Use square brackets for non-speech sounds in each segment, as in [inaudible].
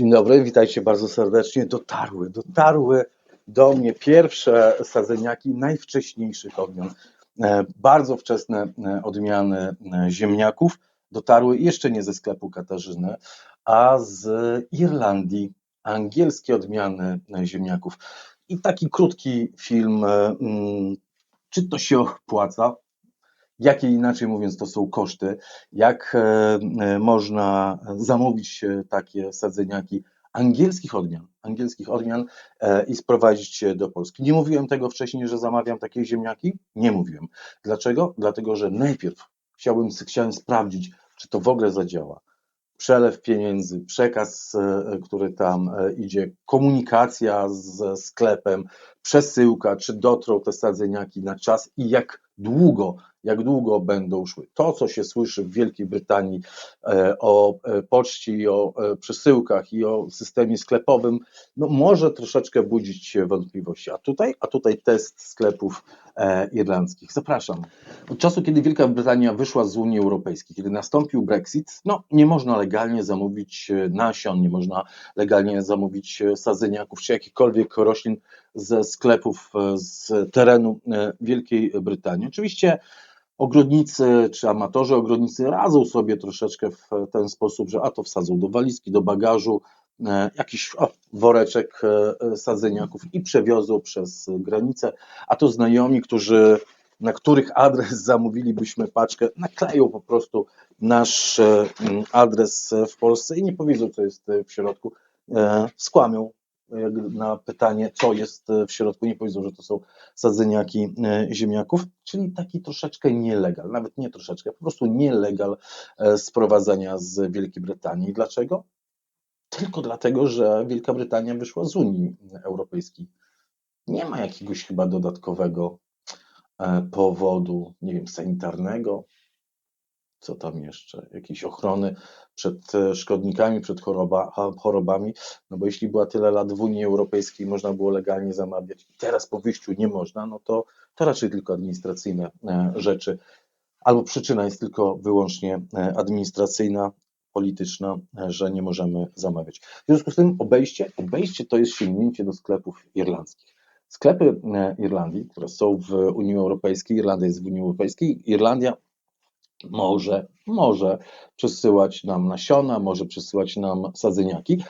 Dzień dobry, witajcie bardzo serdecznie. Dotarły, dotarły do mnie pierwsze sadzeniaki najwcześniejszych odmian. E, Bardzo wczesne e, odmiany e, ziemniaków dotarły jeszcze nie ze sklepu Katarzyny, a z Irlandii. Angielskie odmiany ziemniaków. I taki krótki film, mm, czy to się opłaca? Jakie inaczej mówiąc to są koszty? Jak e, e, można zamówić takie sadzeniaki angielskich odmian, angielskich odmian e, i sprowadzić je do Polski? Nie mówiłem tego wcześniej, że zamawiam takie ziemniaki? Nie mówiłem. Dlaczego? Dlatego, że najpierw chciałbym, chciałem sprawdzić, czy to w ogóle zadziała. Przelew pieniędzy, przekaz, który tam idzie, komunikacja ze sklepem, przesyłka, czy dotrą te sadzeniaki na czas i jak długo, jak długo będą szły. To, co się słyszy w Wielkiej Brytanii e, o e, poczcie i o e, przesyłkach i o systemie sklepowym, no może troszeczkę budzić wątpliwości. A tutaj, a tutaj test sklepów irlandzkich. Zapraszam. Od czasu, kiedy Wielka Brytania wyszła z Unii Europejskiej, kiedy nastąpił Brexit, no nie można legalnie zamówić nasion, nie można legalnie zamówić sadzeniaków czy jakichkolwiek roślin ze sklepów e, z terenu e, Wielkiej Brytanii. Oczywiście ogrodnicy czy amatorzy ogrodnicy radzą sobie troszeczkę w ten sposób, że a to wsadzą do walizki, do bagażu, e, jakiś o, woreczek sadzeniaków i przewiozą przez granicę, a to znajomi, którzy na których adres [laughs] zamówilibyśmy paczkę, nakleją po prostu nasz adres w Polsce i nie powiedzą, co jest w środku. Skłamią na pytanie, co jest e, w środku, nie powiedzą, że to są sadzeniaki e, ziemniaków, czyli taki troszeczkę nielegal, nawet nie troszeczkę, po prostu nielegal e, sprowadzania z Wielkiej Brytanii. Dlaczego? Tylko dlatego, że Wielka Brytania wyszła z Unii Europejskiej. Nie ma jakiegoś chyba dodatkowego powodu, nie wiem, sanitarnego, co tam jeszcze, jakiejś ochrony przed e, szkodnikami, przed choroba, chorobami, no bo jeśli była tyle lat w Unii Europejskiej, można było legalnie zamawiać, i teraz po wyjściu nie można, no to, to raczej tylko administracyjne e, rzeczy, albo przyczyna jest tylko wyłącznie e, administracyjna, polityczna, że nie możemy zamawiać. W związku z tym obejście, obejście to jest sięgnięcie do sklepów irlandzkich. Sklepy Irlandii, które są w Unii Europejskiej, Irlandia jest w Unii Europejskiej, Irlandia może, może przesyłać nam nasiona, może przesyłać nam sadzeniaki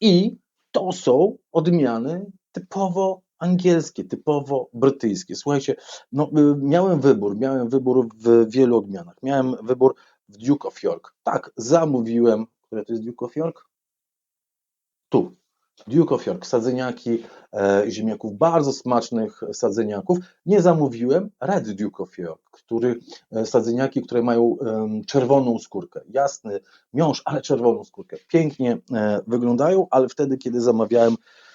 i to są odmiany typowo angielskie, typowo brytyjskie. Słuchajcie, no, y, miałem wybór, miałem wybór w wielu odmianach. Miałem wybór w Duke of York. Tak, zamówiłem, które to jest Duke of York? Tu. Duke of York, sadzeniaki e, ziemniaków, bardzo smacznych sadzeniaków. Nie zamówiłem Red Duke of York, który, e, które mają em, czerwoną skórkę, jasny miąższ, ale czerwoną skórkę. Pięknie e, wyglądają, ale wtedy, kiedy zamawiałem, e,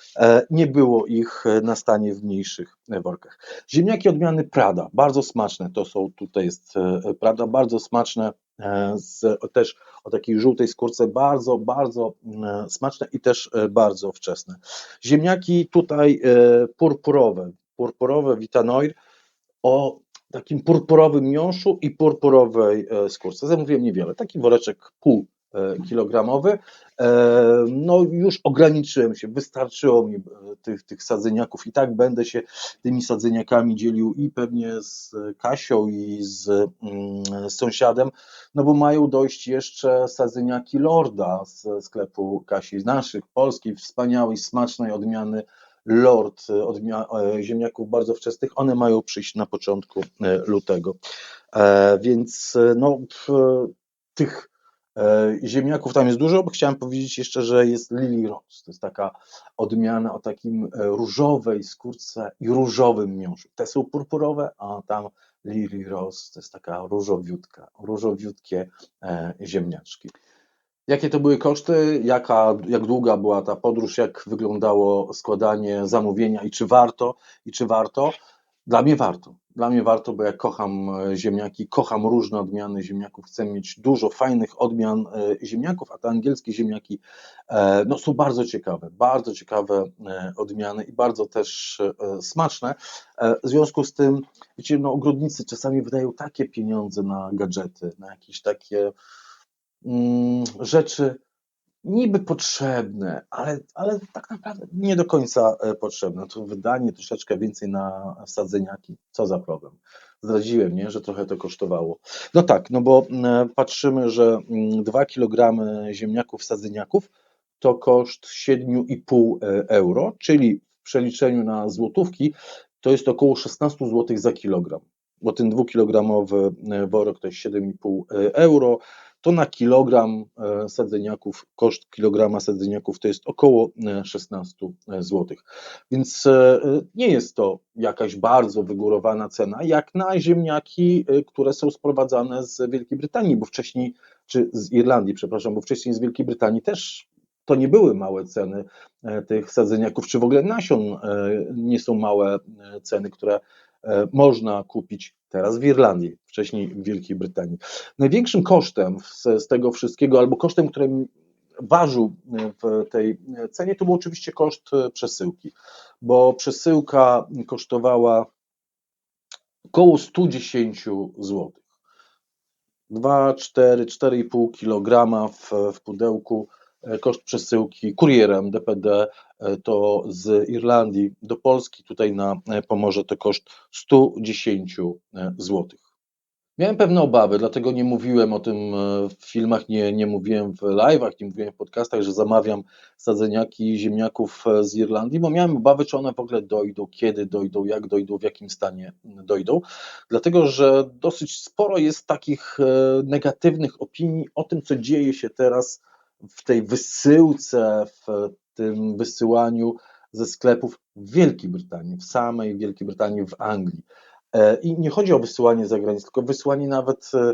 nie było ich e, na stanie w mniejszych e, workach. Ziemniaki odmiany Prada, bardzo smaczne, to są, tutaj jest e, Prada, bardzo smaczne, e, z, też o takiej żółtej skórce, bardzo, bardzo mm, smaczne i też e, bardzo wczesne. Ziemniaki tutaj e, purpurowe, purpurowe Vitanoir o takim purpurowym miąższu i purpurowej e, skórce. Zamówiłem niewiele, taki woreczek pół e, kilogramowy. E, No już ograniczyłem się, wystarczyło mi e, tych, tych sadzeniaków i tak będę się tymi sadzeniakami dzielił i pewnie z Kasią i z, mm, z sąsiadem, no bo mają dojść jeszcze sadzeniaki Lorda z sklepu Kasi, z naszych, polskiej, wspaniałej, smacznej odmiany Lord, e, odmia- e, ziemniaków bardzo wczesnych, one mają przyjść na początku e, lutego. E, Więc e, no, tych e, ziemniaków tam jest dużo, bo chciałem powiedzieć jeszcze, że jest Lily Rose. To jest taka odmiana o takim e, różowej skórce i różowym miąższu. Te są purpurowe, a tam Lily Rose to jest taka różowiutka, różowiutkie e, ziemniaczki. Jakie to były koszty, jaka, jak długa była ta podróż, jak wyglądało składanie zamówienia i czy warto, i czy warto? Dla mnie warto. Dla mnie warto, bo ja kocham e, ziemniaki, kocham różne odmiany ziemniaków, chcę mieć dużo fajnych odmian e, ziemniaków, a te angielskie ziemniaki e, no, są bardzo ciekawe, bardzo ciekawe odmiany i bardzo też smaczne. W związku z tym, wiecie, no, ogrodnicy czasami wydają takie pieniądze na gadżety, na jakieś takie mm, rzeczy niby potrzebne, ale, ale tak naprawdę nie do końca e, potrzebne. To wydanie troszeczkę więcej na sadzeniaki, co za problem. Zdradziłem, nie, że trochę to kosztowało. No tak, no bo e, patrzymy, że 2 mm, kg ziemniaków, sadzeniaków to koszt 7,5 e, euro, czyli w przeliczeniu na złotówki to jest około 16 zł za kilogram, bo ten dwukilogramowy worek to jest 7,5 euro, to na kilogram e, sadzeniaków, koszt kilograma sadzeniaków to jest około 16 e, e, zł. Więc nie jest to jakaś bardzo wygórowana cena, jak na ziemniaki, które są sprowadzane z Wielkiej Brytanii, bo wcześniej, czy z Irlandii, przepraszam, bo wcześniej z Wielkiej Brytanii też to nie były małe ceny tych sadzeniaków, czy w ogóle nasion nie są małe ceny, które można kupić teraz w Irlandii, wcześniej w Wielkiej Brytanii. Największym kosztem z, z tego wszystkiego, albo kosztem, który ważył w tej cenie, to był oczywiście koszt przesyłki, bo przesyłka kosztowała około 110 zł. 2, 4, 4,5 kg w, w pudełku E, koszt przesyłki kurierem DPD e, to z Irlandii do Polski, tutaj na e, Pomorze to koszt 110 zł. Miałem pewne obawy, dlatego nie mówiłem o tym w filmach, nie, nie mówiłem w live'ach, nie mówiłem w podcastach, że zamawiam sadzeniaki ziemniaków z Irlandii, bo miałem obawy, czy one w ogóle dojdą, kiedy dojdą, jak dojdą, w jakim stanie dojdą, dlatego że dosyć sporo jest takich negatywnych opinii o tym, co dzieje się teraz w tej wysyłce, w tym wysyłaniu ze sklepów w Wielkiej Brytanii, w samej Wielkiej Brytanii, w Anglii. E, I nie chodzi o wysyłanie za granicę, tylko wysyłanie nawet e,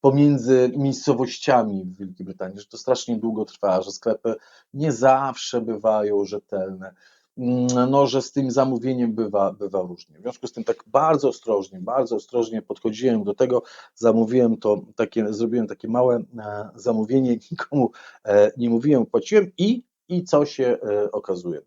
pomiędzy miejscowościami w Wielkiej Brytanii, że to strasznie długo trwa, że sklepy nie zawsze bywają rzetelne. Mm, no, że z tym zamówieniem bywa, bywa różnie. W związku z tym tak bardzo ostrożnie, bardzo ostrożnie podchodziłem do tego, zamówiłem to, takie, zrobiłem takie małe e, zamówienie, [laughs] nikomu e, nie mówiłem, płaciłem i, i co się e, okazuje.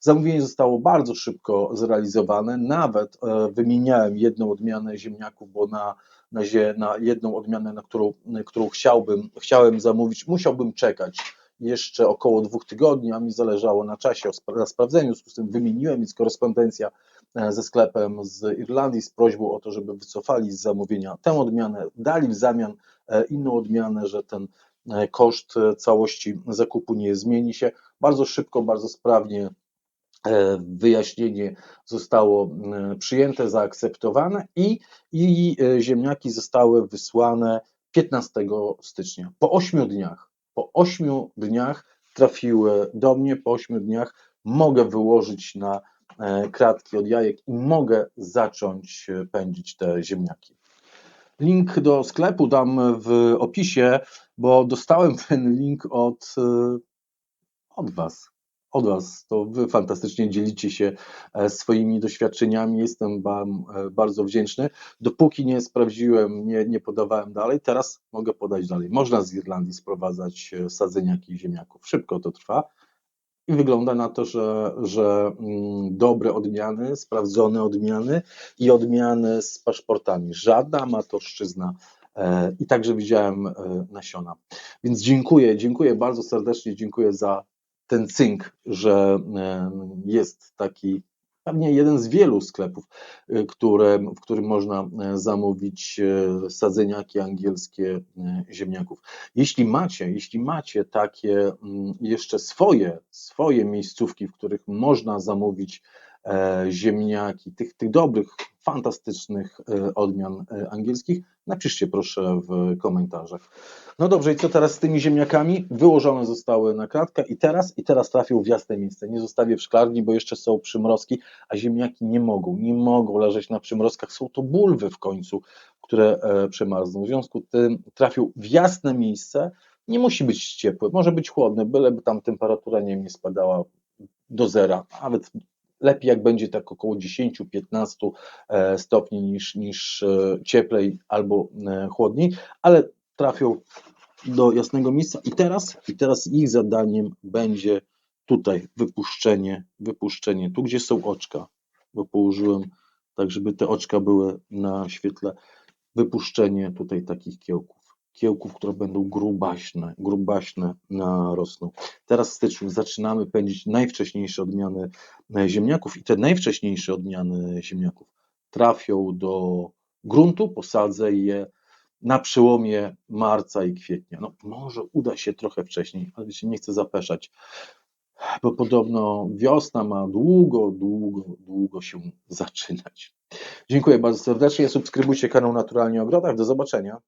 Zamówienie zostało bardzo szybko zrealizowane, nawet wymieniałem jedną odmianę ziemniaków, bo na na, na jedną odmianę, na którą, którą chciałbym, chciałem zamówić, musiałbym czekać jeszcze około dwóch tygodni, a mi zależało na czasie, na sprawdzeniu, w związku z tym wymieniłem, więc korespondencja e, ze sklepem z Irlandii z prośbą o to, żeby wycofali z zamówienia tę odmianę, dali w zamian e, inną odmianę, że ten e, koszt całości zakupu nie zmieni się. Bardzo szybko, bardzo sprawnie wyjaśnienie zostało przyjęte, zaakceptowane i, i ziemniaki zostały wysłane 15 stycznia. Po 8 dniach po ośmiu dniach trafiły do mnie, po ośmiu dniach mogę wyłożyć na e, kratki od jajek i mogę zacząć e, pędzić te ziemniaki. Link do sklepu dam w opisie, bo dostałem [laughs] ten link od, e, od Was od Was. To Wy fantastycznie dzielicie się e, swoimi doświadczeniami. Jestem Wam e, bardzo wdzięczny. Dopóki nie sprawdziłem, nie, nie podawałem dalej, teraz mogę podać dalej. Można z Irlandii sprowadzać e, sadzeniaki ziemniaków. Szybko to trwa. I wygląda na to, że, że mm, dobre odmiany, sprawdzone odmiany i odmiany z paszportami. Żadna amatorszczyzna i także widziałem nasiona. Więc dziękuję, dziękuję bardzo serdecznie, dziękuję za ten cynk, że e, jest taki pewnie jeden z wielu sklepów, e, które, w którym można e, zamówić sadzeniaki angielskie ziemniaków. Jeśli macie, jeśli macie takie mm, jeszcze swoje, swoje miejscówki, w których można zamówić ziemniaki, tych, tych dobrych, fantastycznych odmian angielskich, napiszcie proszę w komentarzach. No dobrze, i co teraz z tymi ziemniakami? Wyłożone zostały na kratkę i teraz, i teraz trafią w jasne miejsce. Nie zostawię w szklarni, bo jeszcze są przymrozki, a ziemniaki nie mogą, nie mogą leżeć na przymrozkach. Są to bulwy w końcu, które e, przemarzną. W związku z tym trafią w jasne miejsce. Nie musi być ciepły, może być chłodny, byleby tam temperatura nie, nie spadała do zera, nawet lepiej jak będzie tak około 10-15 e, stopni niż, niż e, cieplej albo chłodniej, ale trafią do jasnego miejsca. I teraz, i teraz ich zadaniem będzie tutaj wypuszczenie, wypuszczenie, tu gdzie są oczka, bo położyłem tak, żeby te oczka były na świetle, wypuszczenie tutaj takich kiełków. Kiełków, które będą grubaśne, grubaśne rosną. Teraz w styczniu zaczynamy pędzić najwcześniejsze odmiany e, ziemniaków i te najwcześniejsze odmiany ziemniaków trafią do gruntu, posadzę je na przełomie marca i kwietnia. No, może uda się trochę wcześniej, ale się nie chcę zapeszać, bo podobno wiosna ma długo, długo, długo się zaczynać. Dziękuję bardzo serdecznie. Subskrybujcie kanał Naturalnie Ogrodach. Do zobaczenia.